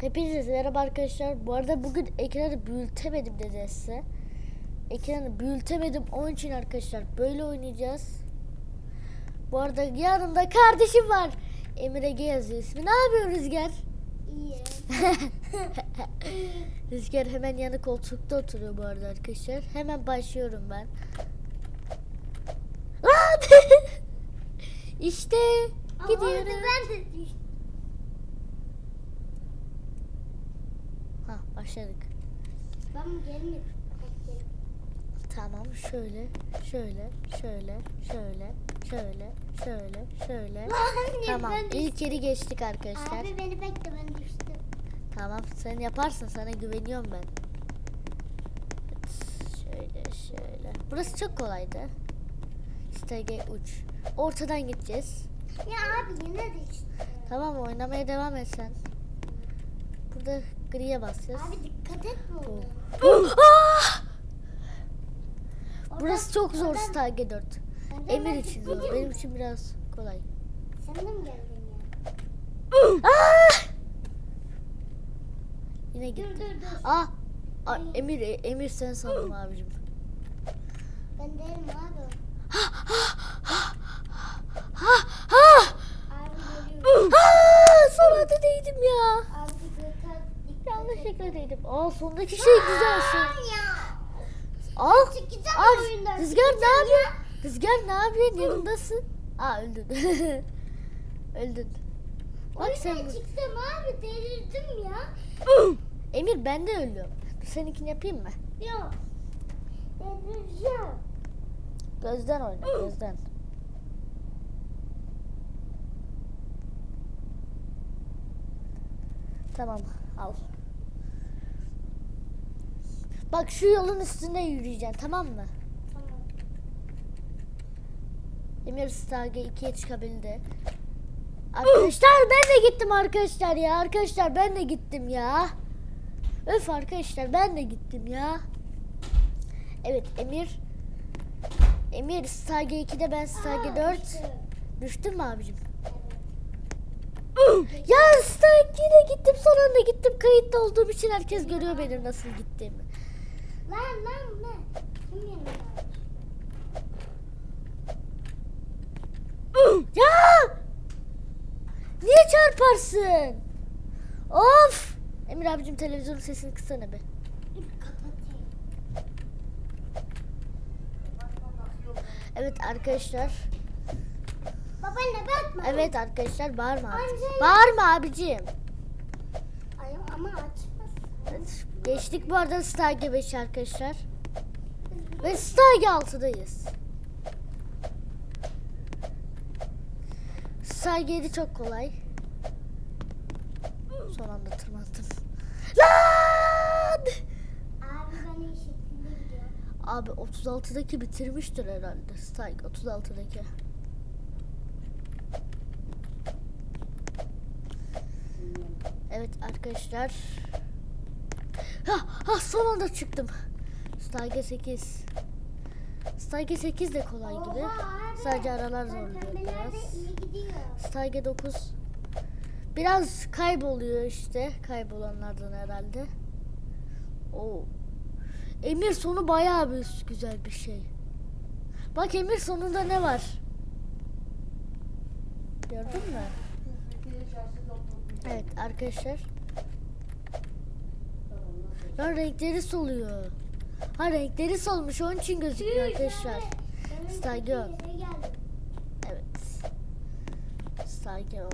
Hepinize merhaba arkadaşlar. Bu arada bugün ekranı büyütemedim nedense. Ekranı büyütemedim. Onun için arkadaşlar böyle oynayacağız. Bu arada yanımda kardeşim var. Emir Ege yazıyor ismi. Ne yapıyorsun Rüzgar? İyi. Rüzgar hemen yanı koltukta oturuyor bu arada arkadaşlar. Hemen başlıyorum ben. İşte Ama gidiyorum. orada ben de düştüm. Ha başladık. Ben gelmedim. Tamam şöyle şöyle şöyle şöyle şöyle şöyle şöyle. Tamam ilk yeri geçtik arkadaşlar. Abi beni bekle ben düştüm. Tamam sen yaparsın sana güveniyorum ben. Şöyle şöyle. Burası çok kolaydı. Stege uç. Ortadan gideceğiz. Ya abi yine düştüm. Tamam oynamaya devam et sen. Burada griye basacağız. Abi dikkat etme oğlum. Ah! Burası çok zor Stage 4. oradan Emir için zor. Benim için biraz kolay. Sen de mi geldin ya? Ah! Yine Dur gitti. dur dur. Ah! Aa, Emir Emir sen sandım abicim. Ben değilim abi. Ha ha! Abi geliyorum. Ha! Son anda değdim ya. Yanlışlıkla değdim. Aa sondaki şey güzel şey. Al. Al. Rüzgar ne yapıyorsun? Rüzgar ne yapıyorsun? Yanımdasın. Aa öldün. öldün. Bak sen. Oyundan çıktım abi delirdim ya. Emir ben de ölüyorum. Dur seninkini yapayım mı? Yok. Delireceğim. Gözden oyna gözden. Tamam al. Bak şu yolun üstünde yürüyeceksin tamam mı? Tamam. Emir Stage 2'ye çıkabildi. Arkadaşlar ben de gittim arkadaşlar ya. Arkadaşlar ben de gittim ya. Öf arkadaşlar ben de gittim ya. Evet Emir. Emir Stage 2'de ben Stage Aa, 4. düştüm. Düştün mü abicim? Ya Stage'e gittim son anda gittim. Kayıtta olduğum için herkes görüyor benim nasıl gittiğimi. Lan lan ne? Kim yanımda? ya! Niye çarparsın? Of! Emir abicim televizyonun sesini kısana be. Evet arkadaşlar. Babaanne bakma. Evet arkadaşlar bağırma abicim. Bağırma abicim. Ay, ama açmasın. Geçtik bu arada Stage 5 arkadaşlar. Ve Stage 6'dayız. Stage 7 çok kolay. Son anda tırmandım. Lan! Abi ben iyi şekilde gidiyorum. Abi 36'daki bitirmiştir herhalde. Stage 36'daki. Evet arkadaşlar. Ha, ha son anda çıktım. Stage 8. Stage 8 de kolay gibi. Oha abi. Sadece aralar zorluyor biraz. Stage 9. Biraz kayboluyor işte. Kaybolanlardan herhalde. Oo. Emir sonu bayağı bir güzel bir şey. Bak Emir sonunda ne var? Gördün mü? Evet arkadaşlar. Lan renkleri soluyor. Ha renkleri solmuş onun için gözüküyor arkadaşlar. Ben Stage on. bir yere geldim. Evet. Stage 10.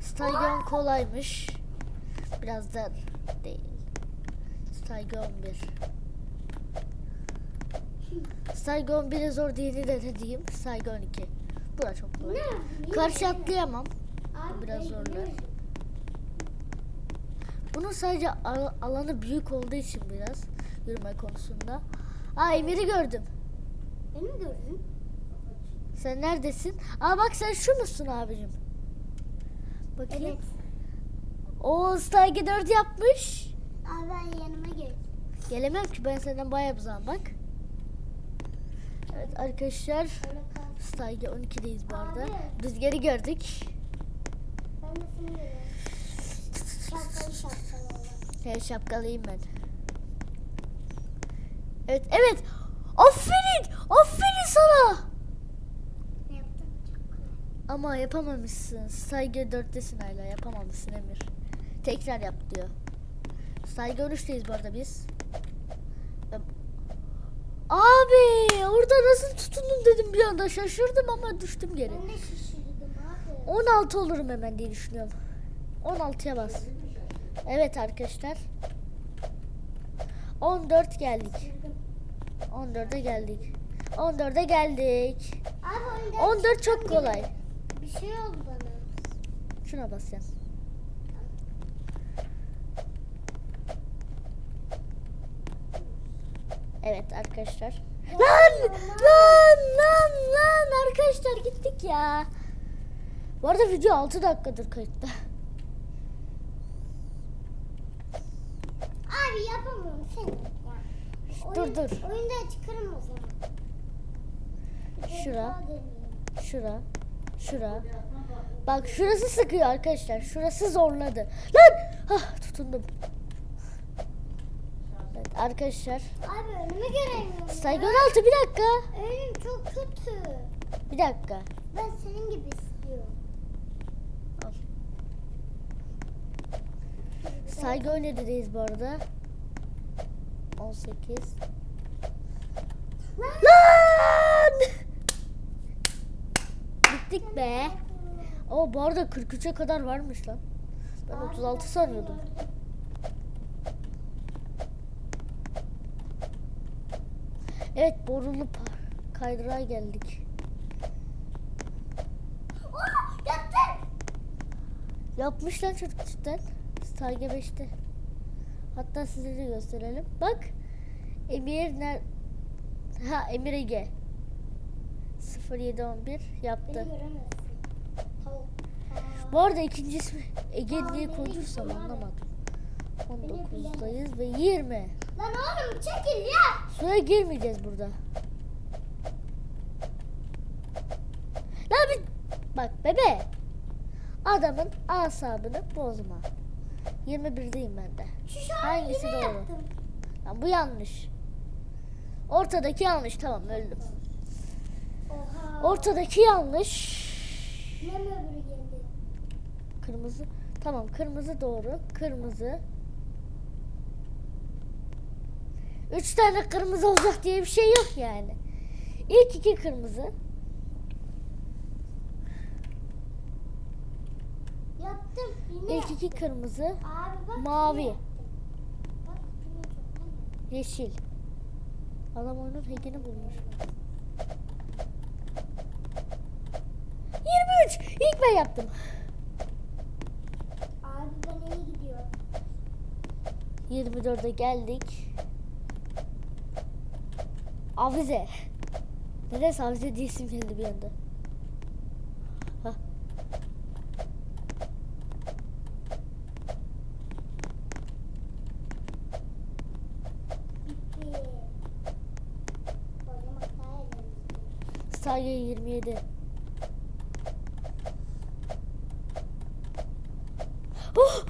Stage 10 kolaymış. Biraz da değil. Stage 11. Stage 11'e zor değilini de dediğim Stage 12. Bu da çok kolay. Karşı atlayamam. Biraz zorlar. Bunun sadece al- alanı büyük olduğu için biraz yürüme konusunda. Aa Emir'i gördüm. Beni mi gördün? Sen neredesin? Aa bak sen şu musun abicim? Bakayım. Evet. O Stage 4 yapmış. Abi ben yanıma gel. Gelemem ki ben senden bayağı uzağım bak. Evet arkadaşlar. Stage 12'deyiz bu arada. Rüzgarı gördük. Ben de seni görüyorum. Şapkalı şapkalı. He şapkalıyım ben. Evet evet. Aferin. Aferin sana. Ama yapamamışsın. Saygı dörttesin hala. Yapamamışsın Emir. Tekrar yap diyor. Saygı 13'teyiz bu arada biz. Abi orada nasıl tutundum dedim bir anda şaşırdım ama düştüm geri. Ben de şaşırdım abi. 16 olurum hemen diye düşünüyorum. 16'ya bas. Evet arkadaşlar. 14 geldik. Şaşırdım. 14'e geldik. 14'e geldik. Abi oyunda 14 çok kolay. Bir şey oldu bana. Şuna basacağım. Evet arkadaşlar. Lan lan lan lan arkadaşlar gittik ya. Bu arada video 6 dakikadır kayıtta. Abi yapamıyorum seni. Dur, dur. Oyunda çıkarım o zaman. Şura. Şura. Şura. Bak şurası sıkıyor arkadaşlar. Şurası zorladı. Lan! Hah tutundum. Evet arkadaşlar. Abi önümü göremiyorum. Saygı ya. 16 bir dakika. Önüm çok kötü. Bir dakika. Ben senin gibi istiyorum. Al. Saygı 17'deyiz bu arada. 18. Lan! Bittik be. O bu arada 43'e kadar varmış lan. Ben 36 sanıyordum. Evet borulu kaydırağa geldik. Oh, yaptım. Yapmış lan çocuk cidden. Saygı 5'te. Hatta size de gösterelim. Bak. Emir ner Ha Emir Ege. 0711 yaptı. Bu arada ikinci ismi Ege nereye koyduysam anlamadım. Beni 19'dayız ve 20. Lan oğlum çekil ya. Suya girmeyeceğiz burada. Lan bir... Bak bebe. Adamın asabını bozma. 21'deyim ben de. Şu şu an Hangisi doğru? yaptım. Lan bu yanlış. Ortadaki yanlış. Tamam öldüm. Oha. Ortadaki yanlış. Mi öbürü geldi? Kırmızı. Tamam kırmızı doğru. Kırmızı. Üç tane kırmızı olacak diye bir şey yok yani. İlk iki kırmızı. Yaptım. Yine İlk iki kırmızı. Abi bak. Mavi. Bak. Yeşil. Adam oyunun hackini bulmuş. 23. İlk ben yaptım. Abi ben iyi gidiyorum. 24'e geldik. Avize. Neresi avize diye isim geldi bir anda. Hah. Bitti. Oynamak daha eğlenceli. 27. Oh!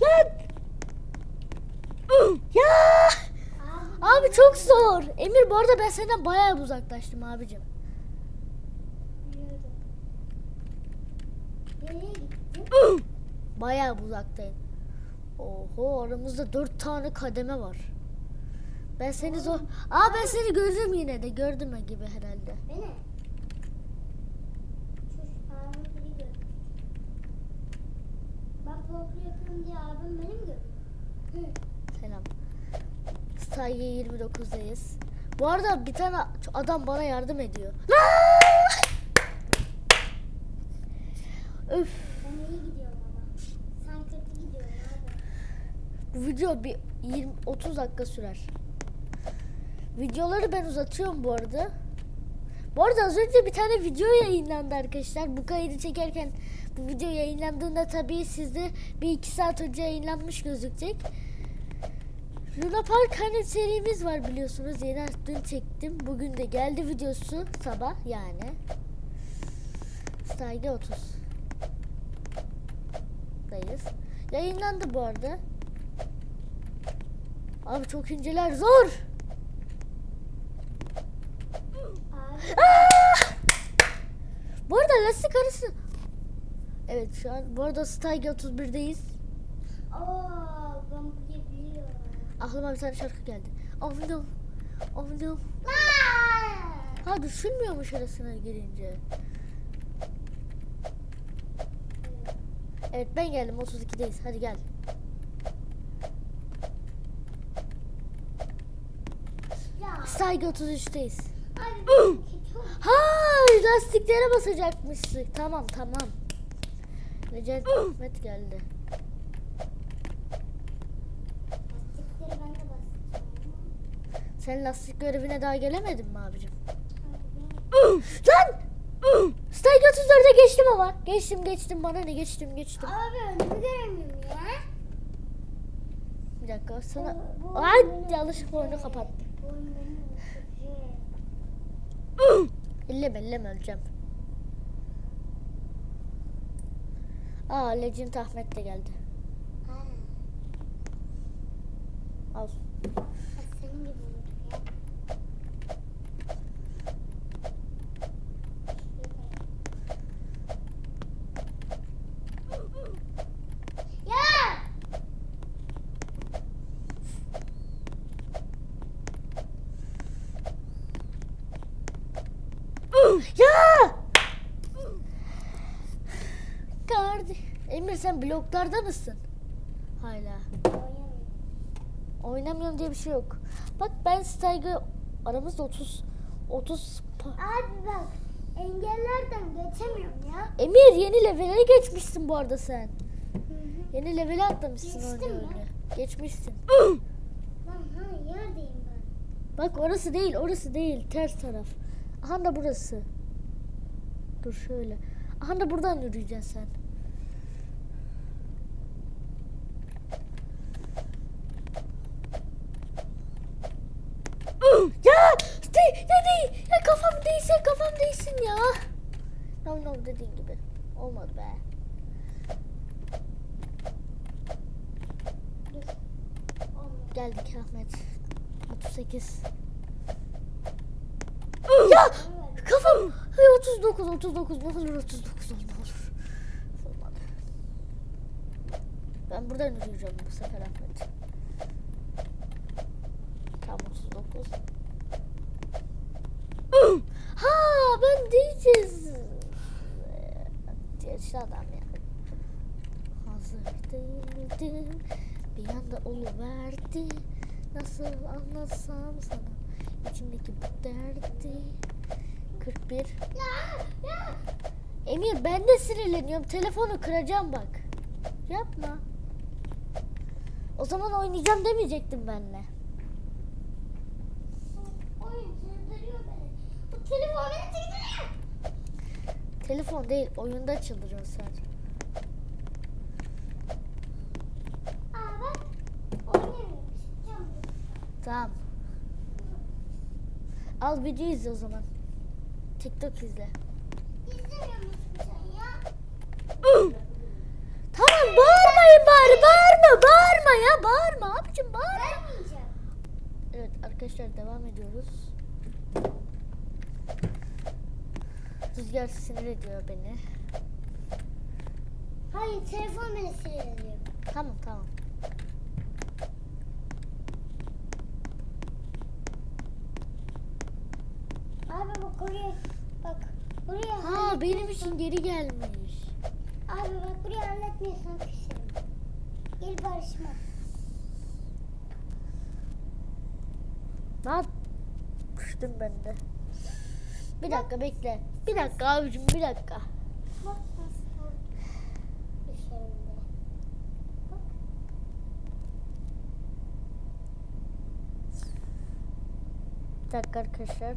Lan! ya! Abi, çok zor. Emir bu arada ben senden bayağı uzaklaştım abicim. Bayağı uzaktayım. Oho aramızda dört tane kademe var. Ben seni zor... Aa ben seni gördüm yine de. Gördüm gibi herhalde. Beni. Çocuk abim biri gördü. Ben poker yapıyorum diye abim beni mi gördü? Hı. Selam. Saygı 29'dayız. Bu arada bir tane adam bana yardım ediyor. Öf. Ben iyi gidiyorum ama. Sen kötü gidiyorsun abi. Bu video bir 20 30 dakika sürer. Videoları ben uzatıyorum bu arada. Bu arada az önce bir tane video yayınlandı arkadaşlar. Bu kaydı çekerken bu video yayınlandığında tabii sizde bir iki saat önce yayınlanmış gözükecek. Luna Park hani serimiz var biliyorsunuz. Yeni dün çektim. Bugün de geldi videosu sabah yani. Saygı 30. Dayız. Yayınlandı bu arada. Abi çok inceler zor. Abi. Aa! Bu arada lastik arası. Evet şu an bu arada Stayge 31'deyiz. Oo, ben biliyorum. Aklıma bir tane şarkı geldi. No. Aa! Ha düşünmüyormuş arasına girince. Evet ben geldim 32'deyiz. Hadi gel. Ya. Stayge 33'teyiz. Abi benimki çok Ha lastiklere basacakmıştık. Tamam tamam. Necati Ahmet geldi. lastikleri ben de basacağım. Sen lastik görevine daha gelemedin mi abicim? Abi, Lan! Stayge 34'e geçtim ama. Geçtim geçtim bana ne geçtim geçtim. Abi önümü göremiyorum ya. Bir dakika sana... Ay oyunu yanlışlıkla oyunu kapattım. Bu oyun beni öldürecek. Elleme elleme öleceğim. Aa Legend Ahmet de geldi. Ha, Al. senin gibi oldu ya. Ya! Ya! Kardeş. Emir sen bloklarda mısın? Hala. Oynamıyorum. Diye bir şey yok. Bak ben Stayge aramızda 30 30 pa- Abi bak engellerden geçemiyorum ya. Emir yeni levele geçmişsin bu arada sen. Hı hı. Yeni levele atlamışsın Geçtim mi? öyle. Geçmişsin. Lan ha yerdeyim ben. Bak orası değil, orası değil. Ters taraf. Aha da burası. Dur şöyle. Aha da buradan yürüyeceksin sen. ya! De, de, de, ya kafam değilsin, kafam değilsin ya. No no dediğin gibi. Olmadı be. Dur. Olmadı. Geldik Ahmet. 38. ya! Kafam! Ay 39, 39. Ne olur 39 ol, ne olur. Olmadı. Ben buradan yürüyeceğim bu sefer Ahmet. Tam 39. ha ben diyeceğiz. Yaşlı adam ya. Hazır değildim. Bir anda oluverdi. Nasıl anlatsam sana içimdeki bu derdi. 41. Ya ya. Emir ben de sinirleniyorum. Telefonu kıracağım bak. Yapma. O zaman oynayacağım demeyecektim benle. Telefon değil oyunda çıldırıyorsun sen. Aa bak. Oynamıyorum. Çıkacağım. Tamam. Al video izle o zaman. TikTok izle. Tamam bağırmayın bari bağırma bağırma ya bağırma abicim bağırma. Evet arkadaşlar devam ediyoruz. Rüzgar sinir ediyor beni. Hayır telefon beni sinirleniyor. Tamam tamam. Abi bak oraya bak benim için geri gelmiş. Abi bak buraya halletmiyorsan küserim. Gel barışma. Ne yapmıştım ben de? Bir dakika bekle. Bir dakika abicim bir dakika. Bak nasıl. Bir dakika arkadaşlar.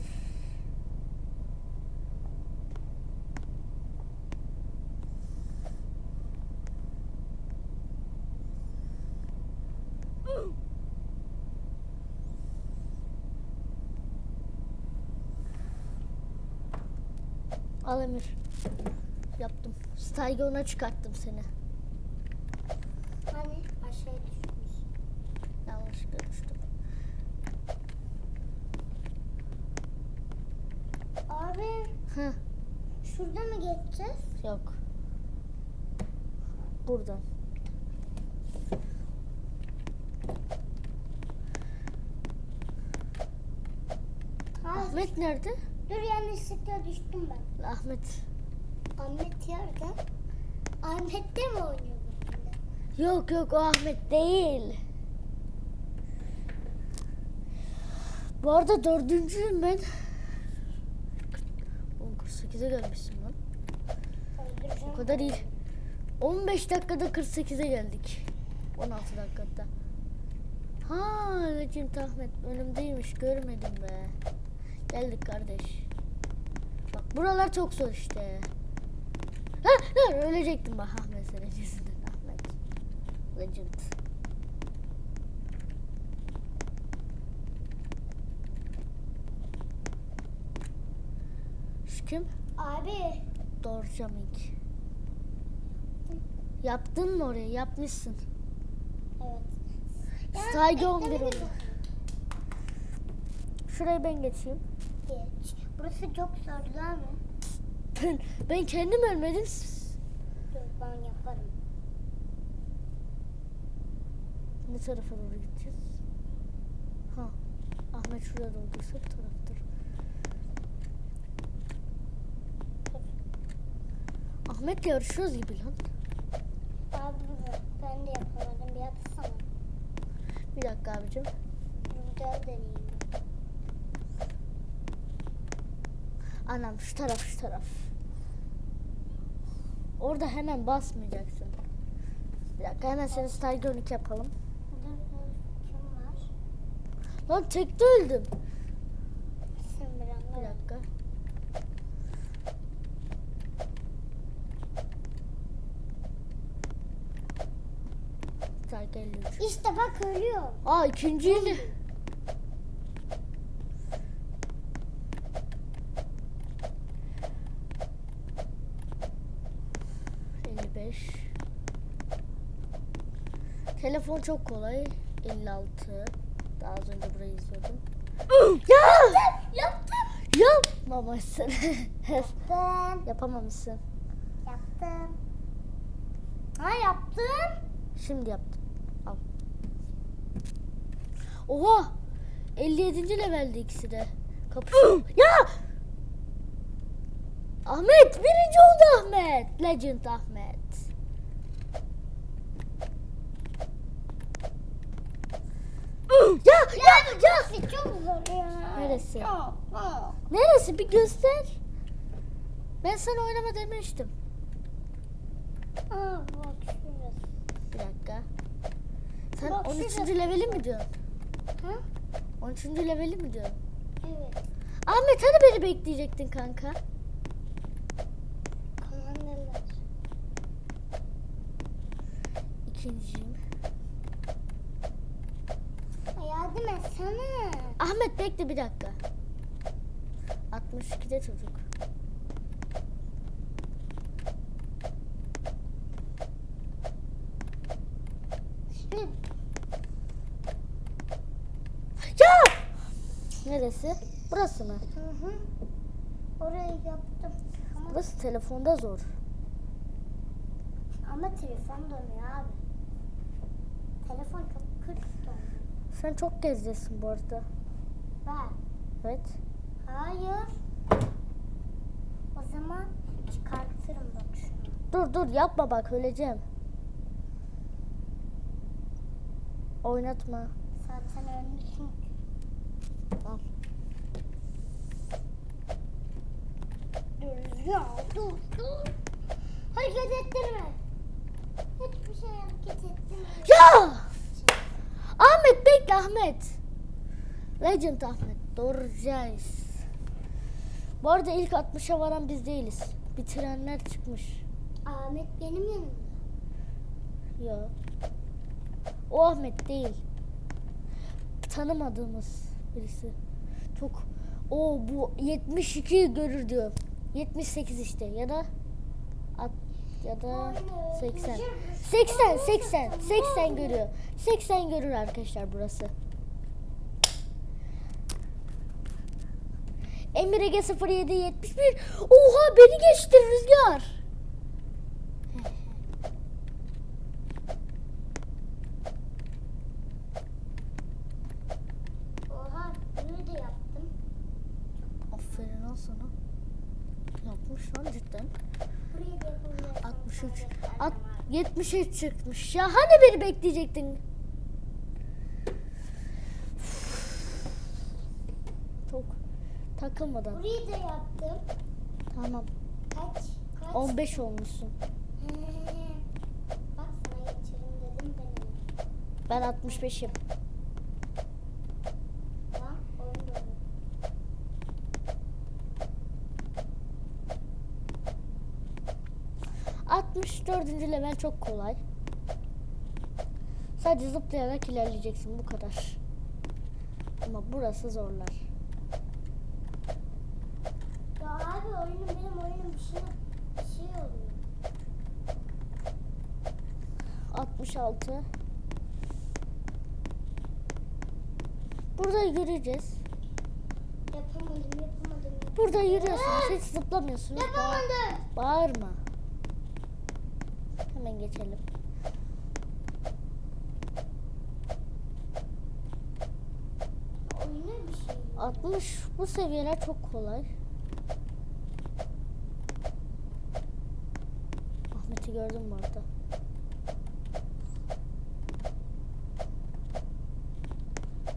Tayga ona çıkarttım seni. Hani aşağı düşmüş. Yanlışlıkla düştüm. Abi. Hı. Şurada mı geçeceğiz? Yok. Buradan. Ahmet nerede? Dur yanlışlıkla düştüm ben. Ahmet Ahmet nerede? Ahmet de mi oynuyor? Yok yok o Ahmet değil. Bu arada dördüncüyüm ben. Oğlum 48'e gelmişsin lan. O kadar iyi. 15 dakikada 48'e geldik. 16 dakikada. Ha Legend Ahmet önümdeymiş görmedim be. Geldik kardeş. Bak buralar çok zor işte. Ha, ha ölecektim bak Ahmet senin yüzünden Ahmet. Legend. Şu kim? Abi. İlk. Yaptın mı orayı? Yapmışsın. Evet. Saygı 11 beklemedi oldu. Şurayı ben geçeyim. Geç. Burası çok zor değil mi? Ben, ben kendim ölmedim. Ben yaparım. Ne tarafa doğru gideceğiz? Ha. Ahmet şuraya dolduysa bu taraftır. Ahmet yarışıyoruz gibi lan. Abi ben de yapamadım. Bir yapsana. Bir dakika abicim. Burada deneyeyim. Anam şu taraf şu taraf. Orada hemen basmayacaksın. Bir dakika hemen seni Tiger 12 yapalım. Lan tekte öldüm. Bir dakika. Tiger 53. İşte bak ölüyor. Aa ikinciyi Telefon çok kolay. 56. Daha az önce burayı izliyordum. ya! Yaptım. Yapmamışsın. Yaptım. Yapamamışsın. Yaptım. Ha yaptım. Şimdi yaptım. Al. Oha! 57. levelde ikisi de. Kapışıyor. ya! Ahmet! Birinci oldu Ahmet. Legend Ahmet. ya! Ya! Burası çok zor ya. Neresi? Çok. Neresi? Bir göster. Ben sana oynama demiştim. Aa bak şurası. Bir dakika. Sen Bak 13. şurası. leveli mi diyorsun? Ha? 13. leveli mi diyorsun? Evet. Ahmet hani beni bekleyecektin kanka? İkinciyim. Yardım etsene. Ahmet bekle bir dakika. 62'de çocuk. Ya! Neresi? Burası mı? Hı hı. Orayı yaptım. Ama, Burası telefonda zor. ama telefon dönüyor abi. Telefon çok dönüyor. Sen çok gezdesin bu arada. Ben. Evet. Hayır. O zaman çıkartırım bak şunu. Dur dur yapma bak öleceğim. Oynatma. Zaten ölmüşsün. Al. Dur ya dur dur. Hareket ettirme. Hiçbir şey hareket ettirme. Ya! Ahmet bekle Ahmet. Legend Ahmet. Doğuracağız. Bu arada ilk 60'a varan biz değiliz. Bitirenler çıkmış. Ahmet benim yanımda. Yok. O Ahmet değil. Tanımadığımız birisi. Çok o bu 72 görür diyor. 78 işte ya da at ya da 80. 80 80 80 görüyor. 80 görür arkadaşlar burası. Emir Ege 0771. Oha beni geçti Rüzgar. Oha bunu da yaptım. Aferin lan sana. Yapmış lan cidden. Buraya da yapabilirsin. 63. Sadece At, her 73 çıkmış. Ya hani beni bekleyecektin? Çok takılmadan. Burayı da yaptım. Tamam. Kaç? Kaç? 15 olmuşsun. Bak sana geçerim dedim ben. Ben 65'im. Lan oyun da oyun. Altmış dördüncü level çok kolay. Sadece zıplayarak ilerleyeceksin bu kadar. Ama burası zorlar. Ya abi oyunum benim oyunum bir şey bir şey oluyor. 66. Burada yürüyeceğiz. Yapamadım yapamadım. Burada yürüyorsunuz. Hiç zıplamıyorsunuz. Yapamadım. bağırma. Hemen geçelim. Oyuna bir şey yok. 60 bu seviyeler çok kolay. Ahmet'i gördüm orada?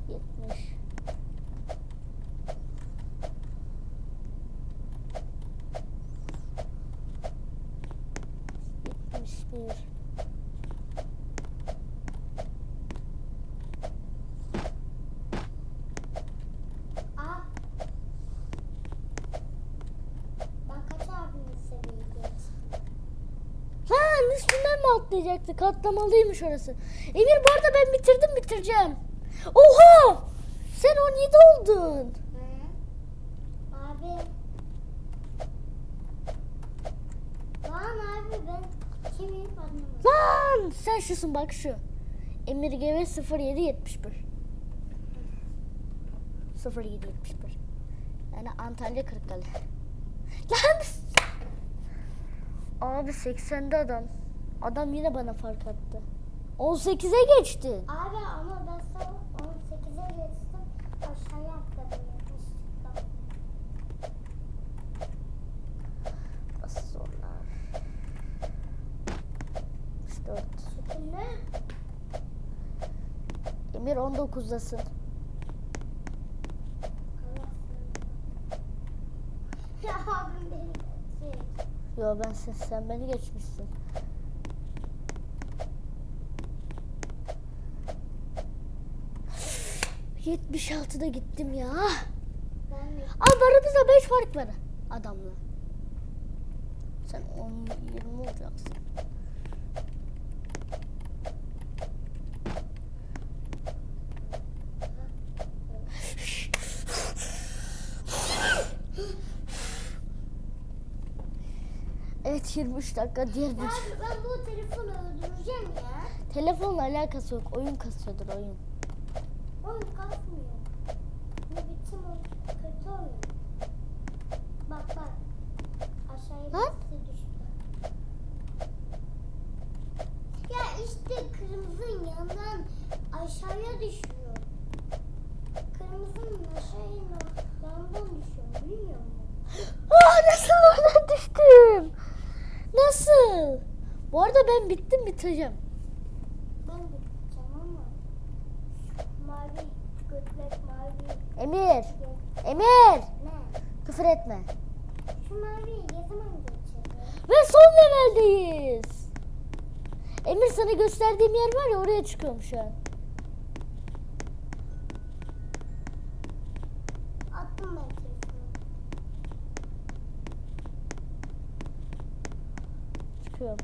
Yetmiş. Yetmiş bir. Aa. Ben kaç abimin seviyeyi geçtim? Mi atlayacaktı? Katlamalıymış orası. Emir bu arada ben bitirdim bitireceğim. Oha! Sen 17 oldun. Hı? Abi. Lan abi ben kimim anlamadım. Lan sen şusun bak şu. Emir GV 0771. 0771. Yani Antalya Kırıkkale. Lan! Abi 80'de adam. Adam yine bana fark attı. 18'e geçti. Abi ama ben sana 18'e geçtim. Aşağıya atladım. Nasıl zorlar? 64. Şekilde. Emir 19'dasın. Allah sana. Ya abim beni geçecek. Yo ben sen, sen beni geçmişsin. ...76'da gittim ya. Ben de Abi aramızda 5 fark var adamla. Sen 10 20 olacaksın. Evet 23 dakika diğer bir Abi ben bu telefonu öldüreceğim ya. telefonla alakası yok. Oyun kasıyordur. Oyun kalkmıyor. Bu bitim o kötü oyun. Bak bak. Aşağıya Lan. birisi düştü. Ya işte kırmızının yanından aşağıya düşüyor. Kırmızının aşağıya yanından düşüyor. Biliyor musun? Aa nasıl oradan düştüm? Nasıl? Bu arada ben bittim bitireceğim. Ben de gideceğim ama. Mavi götlek mavi. Emir, Emir, Ne? küfür etme. Şu maviyi ne zaman geçelim? Ve son leveldeyiz. Emir sana gösterdiğim yer var ya oraya çıkıyorum şu an. Attım ben telefonu. Ve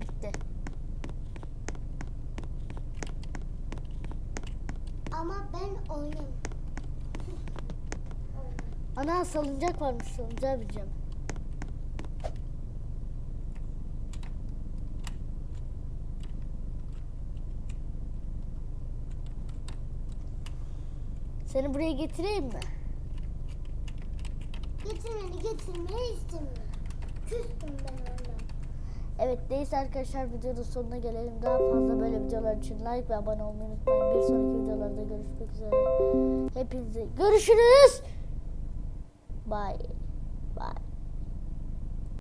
bitti. Ama ben oynamam. Ana salıncak varmış salıncağa bineceğim. Seni buraya getireyim mi? Getirmeni getirmeyi istemiyorum. Küstüm ben ona. Evet neyse arkadaşlar videonun sonuna gelelim. Daha fazla böyle videolar için like ve abone olmayı unutmayın. Bir sonraki videolarda görüşmek üzere. Hepinize görüşürüz. Bye